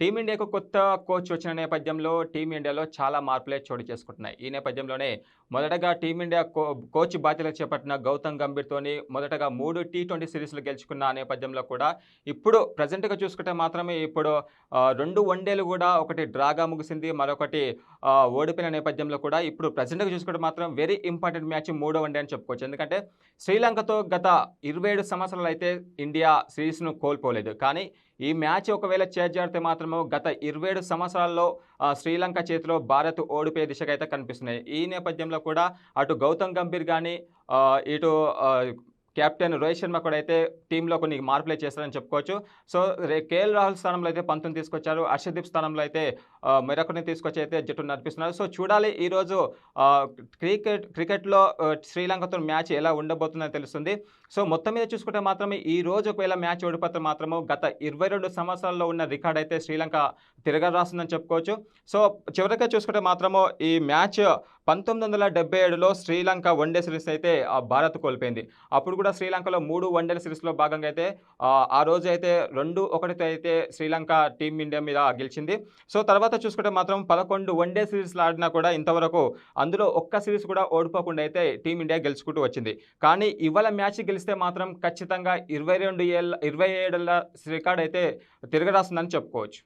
టీమిండియాకు కొత్త కోచ్ వచ్చిన నేపథ్యంలో టీమిండియాలో చాలా మార్పులే చోటు చేసుకుంటున్నాయి. ఈ నేపథ్యంలోనే మొదటగా టీమిండియా కో కోచ్ బాధ్యతలు చేపట్టిన గౌతమ్ గంభీర్తోని మొదటగా మూడు టీ ట్వంటీ సిరీస్లు గెలుచుకున్న నేపథ్యంలో కూడా ఇప్పుడు ప్రజెంట్గా చూసుకుంటే మాత్రమే ఇప్పుడు రెండు వన్డేలు కూడా ఒకటి డ్రాగా ముగిసింది. మరొకటి ఓడిపోయిన నేపథ్యంలో కూడా ఇప్పుడు ప్రజెంట్గా చూసుకుంటే మాత్రం వెరీ ఇంపార్టెంట్ మ్యాచ్ మూడో వన్డే అని చెప్పుకోవచ్చు. ఎందుకంటే శ్రీలంకతో గత ఇరవై ఏడు సంవత్సరాలు అయితే ఇండియా సిరీస్ను కోల్పోలేదు. కానీ ఈ మ్యాచ్ ఒకవేళ చేజారితే మాత్రము గత ఇరవై ఏడు సంవత్సరాల్లో శ్రీలంక చేతిలో భారత్ ఓడిపోయే దిశగా అయితే కనిపిస్తున్నాయి. ఈ నేపథ్యంలో కూడా అటు గౌతమ్ గంభీర్ కానీ ఇటు కెప్టెన్ రోహిత్ శర్మ కూడా అయితే టీంలో కొన్ని మార్పులే చేస్తారని చెప్పుకోవచ్చు. సో కేఎల్ రాహుల్ స్థానంలో అయితే పంతుని తీసుకొచ్చారు. హర్షదీప్ స్థానంలో అయితే మెరకుని తీసుకొచ్చి అయితే జట్టు నడిపిస్తున్నారు. సో చూడాలి ఈరోజు క్రికెట్ క్రికెట్లో శ్రీలంకతో మ్యాచ్ ఎలా ఉండబోతుందని తెలుస్తుంది. సో మొత్తం మీద చూసుకుంటే మాత్రమే ఈ రోజు ఒకవేళ మ్యాచ్ ఓడిపోతే మాత్రము గత ఇరవై రెండు సంవత్సరాల్లో ఉన్న రికార్డ్ అయితే శ్రీలంక తిరగరాస్తుందని చెప్పుకోవచ్చు. సో చివరిగా చూసుకుంటే మాత్రము ఈ మ్యాచ్ పంతొమ్మిది వందల డెబ్బై ఏడులో శ్రీలంక వన్డే సిరీస్ అయితే ఆ, భారత్ కోల్పోయింది. అప్పుడు కూడా శ్రీలంకలో మూడు వన్డే సిరీస్లో భాగంగా అయితే ఆ, రోజు అయితే రెండు ఒకటితో అయితే శ్రీలంక టీం ఇండియా మీద గెలిచింది. సో తర్వాత చూసుకుంటే మాత్రం పదకొండు వన్డే సిరీస్లు ఆడినా కూడా ఇంతవరకు అందులో ఒక్క సిరీస్ కూడా ఓడిపోకుండా అయితే టీమిండియా గెలుచుకుంటూ వచ్చింది. కానీ ఇవాళ మ్యాచ్ గెలిస్తే మాత్రం ఖచ్చితంగా ఇరవై రెండు ఏళ్ళ ఇరవై ఏడేళ్ళ రికార్డ్ అయితే తిరగరాస్తుందని చెప్పుకోవచ్చు.